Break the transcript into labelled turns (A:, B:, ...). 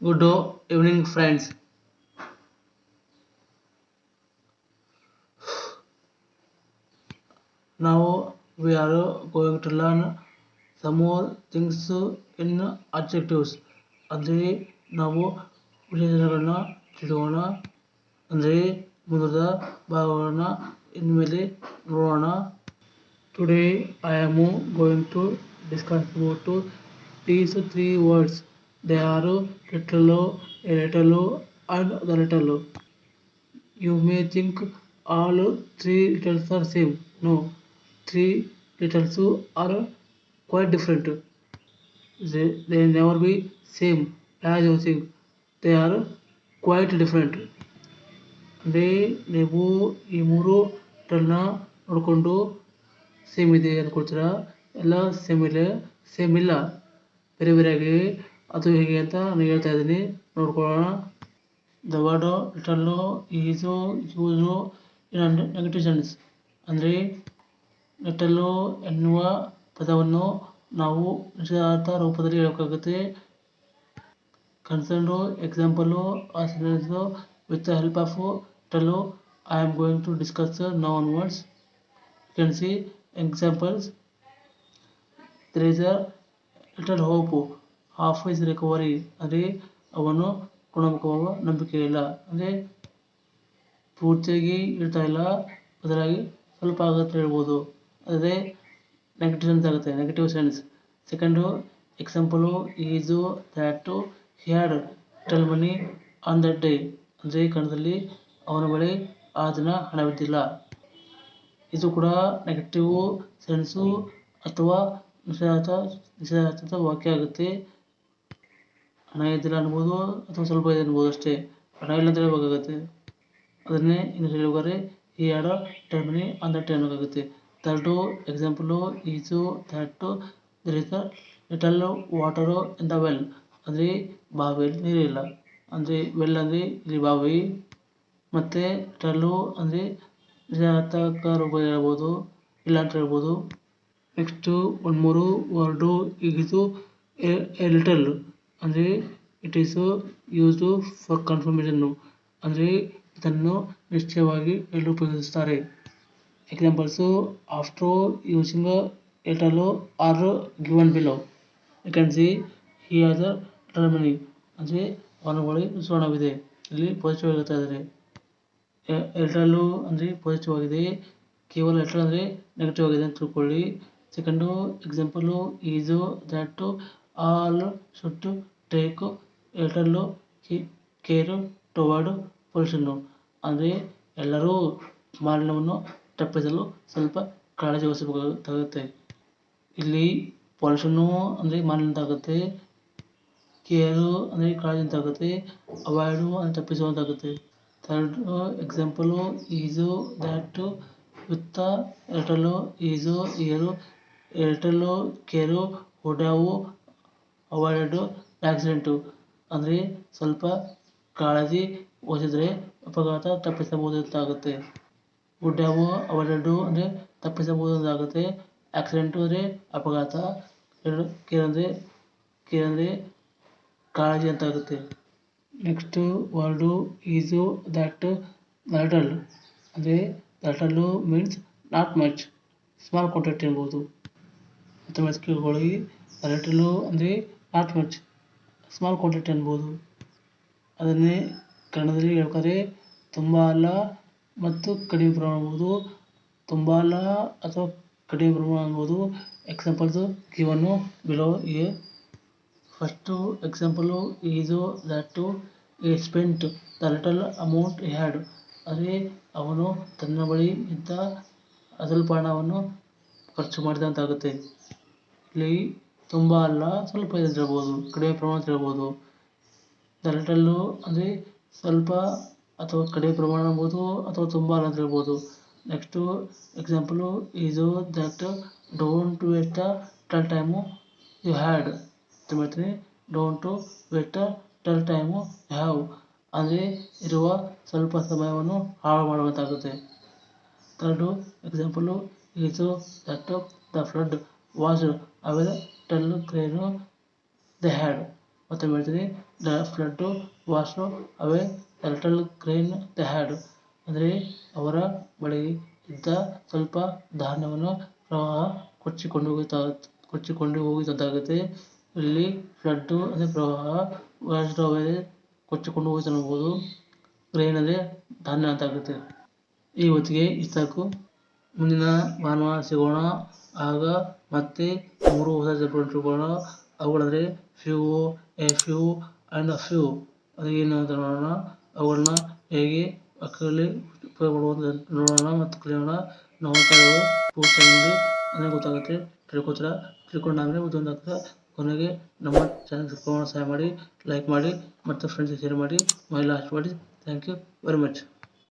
A: Good evening, friends. Now we are going to learn some more things in adjectives. ಅಂದರೆ ನಾವು ವಿಶೇಷಣಗಳನ್ನ ತಿಳಿಯೋಣ ಅಂದರೆ ಮುಂದಿನ ಭಾಗಗಳನ್ನ ಇನ್ಮೇಲೆ ನೋಡೋಣ Today I am going to discuss about these three words. They are little, a little, and the little. You may think all three littles are same. No, three littles are quite different. They, they never be same as you think. They are quite different. ಅಂದರೆ ನೀವು ಈ ಮೂರು ಟಲ್ನ ನೋಡಿಕೊಂಡು same ಇದೆ ಅಂದ್ಕೊಳ್ತೀರಾ ಎಲ್ಲ same ಇಲ್ಲ same ಇಲ್ಲ ಬೇರೆ ಬೇರೆಯಾಗಿ ಅದು ಹೇಗೆ ಅಂತ ನಾನು ಹೇಳ್ತಾ ಇದ್ದೀನಿ. ನೋಡ್ಕೊಳ್ಳೋಣ. The word little is use negative sense ಅಂದರೆ ಲಿಟಲ್ಲು ಎನ್ನುವ ಪದವನ್ನು ನಾವು ನಿಶ್ಚಿತಾರ್ಥ ರೂಪದಲ್ಲಿ ಹೇಳಬೇಕಾಗುತ್ತೆ ಕನ್ಸರ್ನು ಎಕ್ಸಾಂಪಲು ಆ sentence with the help of little I am going to discuss noun words you can see examples there is a half is recovery ಅಂದರೆ ಅವನು ಗುಣಮುಖವಾಗುವ ನಂಬಿಕೆ ಇಲ್ಲ. ಅಂದರೆ ಪೂರ್ತಿಯಾಗಿ ಇರ್ತಾ ಇಲ್ಲ. ಅದರಾಗಿ ಸ್ವಲ್ಪ ಆಗುತ್ತೆ ಹೇಳ್ಬೋದು. ಅದೇ ನೆಗೆಟಿವ್ ಸೆನ್ಸ್ ಆಗುತ್ತೆ. Negative sense second example is that had tell money on that day ಅಂದರೆ ಕಣದಲ್ಲಿ ಅವನ ಬಳಿ ಆ ದಿನ ಹಣವಿದ್ದಿಲ್ಲ ಇದು ಕೂಡ ನೆಗೆಟಿವ್ ಸೆನ್ಸು ಅಥವಾ ನಿಷೇಧಾರ್ಥ ನಿಷೇಧಾರ್ಥದ ವಾಕ್ಯ ಆಗುತ್ತೆ. ಹಣ ಇದ್ದಿಲ್ಲ ಅನ್ಬೋದು ಅಥವಾ ಸ್ವಲ್ಪ ಇದೆ ಅನ್ಬೋದು ಅಷ್ಟೇ. ಹಣ ಇಲ್ಲ ಅಂತ ಹೇಳ್ಬೇಕಾಗತ್ತೆ. ಅದನ್ನೇ ಇನ್ನು ಹೇಳ್ಬೇಕಾದ್ರೆ ಈ ಎರಡು ಟರ್ಮಿನಿ ಮನಿ ಆನ್ ಆಗುತ್ತೆ. Third example is that there is a little water in the well ಅಂದರೆ ಬಾವಿಯಲ್ಲಿ ನೀರಿಲ್ಲ. ಅಂದರೆ ವೆಲ್ ಅಂದರೆ ಇಲ್ಲಿ ಬಾವಿ, ಮತ್ತು ಟಲ್ಲು ಅಂದರೆ ನಿರಾತಕ ರೂಪ ಹೇಳ್ಬೋದು, ಇಲ್ಲ ಅಂತ ಹೇಳ್ಬೋದು. ನೆಕ್ಸ್ಟು ಒಂದು ಮೂರು ವರ್ಡು ಈಗಿದು ಎ ಲಿಟಲ್ ಅಂದರೆ it is used for confirmation ಅಂದರೆ ಇದನ್ನು ನಿಶ್ಚಯವಾಗಿ ಎಲ್ಲರೂ ಉಪಯೋಗಿಸುತ್ತಾರೆ examples after using little are given below you can see here a ಟರ್ಮನಿ money ಅಂದರೆ ಅವನ ಇಲ್ಲಿ ಪಾಸಿಟಿವ್ ಹೇಳ್ತಾ ಇದ್ದಾರೆ. ಲಿಟಲ್ಲು ಅಂದರೆ ಪಾಸಿಟಿವ್ ಆಗಿದೆ. ಕೇವಲ ಏರ್ಟೆಲ್ ಅಂದರೆ ನೆಗೆಟಿವ್ ಆಗಿದೆ ಅಂತ ತಿಳ್ಕೊಳ್ಳಿ. Second example is that all should take a little care towards pollution ಅಂದರೆ ಎಲ್ಲರೂ ಮಾಲಿನ್ಯವನ್ನು ತಪ್ಪಿಸಲು ಸ್ವಲ್ಪ ಕಾಳಜಿ ವಹಿಸಬೇಕಾಗುತ್ತೆ. ಇಲ್ಲಿ ಪೊಲ್ಯೂಷನ್ನು ಅಂದರೆ ಮಾಲಿನ್ಯ ಆಗುತ್ತೆ ಕೇರು ಅಂದರೆ ಕಾಳಜಿ ಅಂತಾಗುತ್ತೆ ಅವಾಯ್ಡು ಅಂದರೆ ತಪ್ಪಿಸುವಂತಾಗುತ್ತೆ. Third example is that with a little is ear a little care ಹುಡಾವು have avoided accident ಅಂದರೆ ಸ್ವಲ್ಪ ಕಾಳಜಿ ವಹಿಸಿದರೆ ಅಪಘಾತ ತಪ್ಪಿಸಬಹುದು ಅಂತಾಗುತ್ತೆ ವುಡ್ ಹ್ಯಾವ್ ಅವಾಯ್ಡೆಡು ಅಂದರೆ ತಪ್ಪಿಸಬಹುದು ಅಂತಾಗುತ್ತೆ ಆಕ್ಸಿಡೆಂಟು ಅಂದರೆ ಅಪಘಾತ. ಅಂದರೆ ಕೇರ್ ಅಂದರೆ ಕಾಳಜಿ ಅಂತಾಗುತ್ತೆ. Next word is that little ಅಂದರೆ little means not much small quantity ಅನ್ಬೋದು ಮತ್ತು ಕೇಳ್ಕೊಳ್ಳಿ ಅಂದರೆ ನಾಟ್ ಮಚ್ ಸ್ಮಾಲ್ ಕ್ವಾಂಟಿಟಿ ಅನ್ಬೋದು. ಅದನ್ನೇ ಕನ್ನಡದಲ್ಲಿ ಹೇಳ್ತಾರೆ ತುಂಬ ಅಲ್ಲ ಮತ್ತು ಕಡಿಮೆ ಪ್ರಮಾಣ ತುಂಬ ಅಲ್ಲ ಅಥವಾ ಕಡಿಮೆ ಪ್ರಮಾಣ ಅನ್ಬೋದು. Examples given below a first example is that a spent the little amount had ಅಂದರೆ ಅವನು ತನ್ನ ಬಳಿ ಇದ್ದ ಅಸಲು ಹಣವನ್ನು ಖರ್ಚು ಮಾಡಿದಂತಾಗುತ್ತೆ. ಇಲ್ಲಿ ತುಂಬ ಅಲ್ಲ, ಸ್ವಲ್ಪ ಇದೆ ಅಂತ ಹೇಳ್ಬೋದು, ಕಡಿಮೆ ಪ್ರಮಾಣ ಅಂತ ಹೇಳ್ಬೋದು. ದ ಲಿಟಲ್ಲು ಅಂದರೆ ಸ್ವಲ್ಪ ಅಥವಾ ಕಡಿಮೆ ಪ್ರಮಾಣ ಅನ್ಬೋದು ಅಥವಾ ತುಂಬ ಅಲ್ಲ ಅಂತ ಹೇಳ್ಬೋದು. ನೆಕ್ಸ್ಟು ಎಕ್ಸಾಂಪಲು ಇದು that don't waste the little time you had ಮಾಡ್ತೀನಿ? Don't waste little time have ಅಂದರೆ ಇರುವ ಸ್ವಲ್ಪ ಸಮಯವನ್ನು ಹಾಳು ಮಾಡಬೇಕಾಗುತ್ತೆ third example is that the flood was away little crane the had ಮತ್ತೆ ಹೇಳ್ತೀನಿ the flood was away the crane had ಅಂದರೆ ಅವರ ಬಳಿ ಇದ್ದ ಸ್ವಲ್ಪ ಧಾನ್ಯವನ್ನು ಪ್ರವಾಹ ಕೊಚ್ಚಿಕೊಂಡು ಹೋಗುತ್ತಾ, ಕೊಚ್ಚಿಕೊಂಡು ಹೋಗುತ್ತದಾಗುತ್ತೆ ಇಲ್ಲಿ ಫ್ಲಡ್ಡು ಅಂದರೆ ಪ್ರವಾಹ ವಾಸ್ ಅವೇ ಕೊಚ್ಚಿಕೊಂಡು ಹೋಗಿ ಕ್ರೇನ್ ಅಂದರೆ ಧಾನ್ಯ ಅಂತ ಆಗುತ್ತೆ ಈ ಹೊತ್ತಿಗೆ ಇಷ್ಟು ಸಾಕು ಮುಂದಿನ ಭಾನುವಾರ ಸಿಗೋಣ. ಆಗ ಮತ್ತೆ ಮೂರು ಹೊಸ ತಿಳ್ಕೊಳ್ಳೋಣ ಅವುಗಳಂದರೆ few, a few and a few. ಅದು ಏನು ಅಂತ ನೋಡೋಣ. ಅವುಗಳನ್ನ ಹೇಗೆ ಅಕ್ಕಲ್ಲಿ ನೋಡೋಣ ಮತ್ತು ಕಲಿಯೋಣ. ನಾವು ಪೂರ್ತಿ ಅಂದರೆ ಗೊತ್ತಾಗುತ್ತೆ. ತಿಳ್ಕೊತೀರ? ತಿಳ್ಕೊಂಡಾದ್ಮೇಲೆ ಬುದ್ಧಿವಂತ ಕೊನೆಗೆ ನಮ್ಮ ಚಾನಲ್ ಸಬ್ಸ್ಕ್ರೈಬ್ ಸಹಾಯ ಮಾಡಿ ಲೈಕ್ ಮಾಡಿ ಮತ್ತು ಫ್ರೆಂಡ್ಸ್ಗೆ ಶೇರ್ ಮಾಡಿ. ಮೈ ಲಾಸ್ಟ್ ಮಾಡಿ. Thank you very much